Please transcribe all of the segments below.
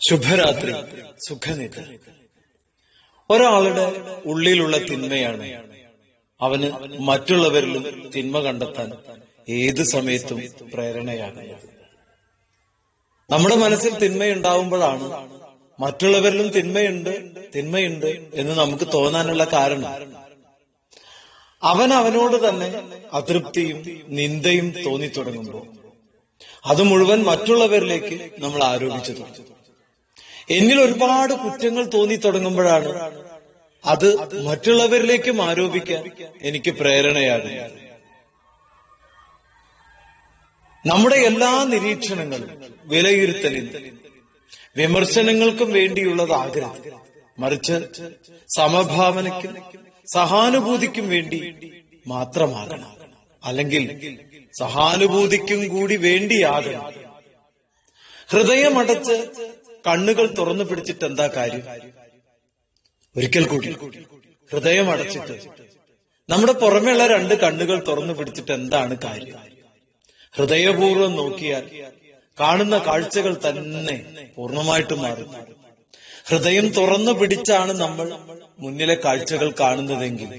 ശുഭരാത്രി സുഖനിധ ഒരാളുടെ ഉള്ളിലുള്ള തിന്മയാണ് അവന് മറ്റുള്ളവരിലും തിന്മ കണ്ടെത്താൻ ഏത് സമയത്തും പ്രേരണയാകുന്നത് നമ്മുടെ മനസ്സിൽ തിന്മയുണ്ടാവുമ്പോഴാണ് മറ്റുള്ളവരിലും തിന്മയുണ്ട് തിന്മയുണ്ട് എന്ന് നമുക്ക് തോന്നാനുള്ള കാരണം. അവൻ അവനോട് തന്നെ അതൃപ്തിയും നിന്ദയും തോന്നി തുടങ്ങുമ്പോൾ അത് മുഴുവൻ മറ്റുള്ളവരിലേക്ക് നമ്മൾ ആരോപിച്ചു തുടങ്ങും. എന്നിൽ ഒരുപാട് കുറ്റങ്ങൾ തോന്നി തുടങ്ങുമ്പോഴാണ് അത് മറ്റുള്ളവരിലേക്കും ആരോപിക്കാൻ എനിക്ക് പ്രേരണയാണ് നമ്മുടെ എല്ലാ നിരീക്ഷണങ്ങളും വിലയിരുത്തലിൽ വിമർശനങ്ങൾക്കും വേണ്ടിയുള്ളത് ആഗ്രഹം. മറിച്ച് സമഭാവനയ്ക്കും സഹാനുഭൂതിക്കും വേണ്ടി മാത്രമാകണം. അല്ലെങ്കിൽ സഹാനുഭൂതിക്കും കൂടി വേണ്ടിയാകണം. ഹൃദയമടച്ച് കണ്ണുകൾ തുറന്നു പിടിച്ചിട്ട് എന്താ കാര്യം? ഒരിക്കൽ കൂടി ഹൃദയം അടച്ചിട്ട് നമ്മുടെ പുറമെയുള്ള രണ്ട് കണ്ണുകൾ തുറന്നു പിടിച്ചിട്ട് എന്താണ് കാര്യം? ഹൃദയപൂർവം നോക്കിയാൽ കാണുന്ന കാഴ്ചകൾ തന്നെ പൂർണമായിട്ട് മാറും. ഹൃദയം തുറന്നു പിടിച്ചാണ് നമ്മൾ മുന്നിലെ കാഴ്ചകൾ കാണുന്നതെങ്കിൽ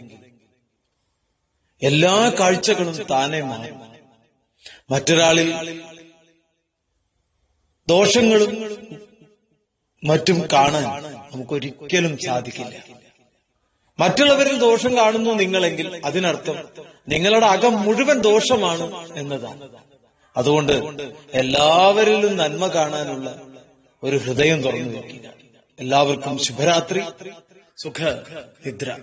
എല്ലാ കാഴ്ചകളും താനെ മാറും. മറ്റൊരാളിൽ ദോഷങ്ങളും മറ്റും കാണാൻ നമുക്കൊരിക്കലും സാധിക്കില്ല. മറ്റുള്ളവരിൽ ദോഷം കാണുന്നു നിങ്ങളെങ്കിൽ അതിനർത്ഥം നിങ്ങളുടെ അകം മുഴുവൻ ദോഷമാണ് എന്നതാണ്. അതുകൊണ്ട് എല്ലാവരിലും നന്മ കാണാനുള്ള ഒരു ഹൃദയം തുറന്നു വെക്കുക. എല്ലാവർക്കും ശുഭരാത്രി സുഖ നിദ്ര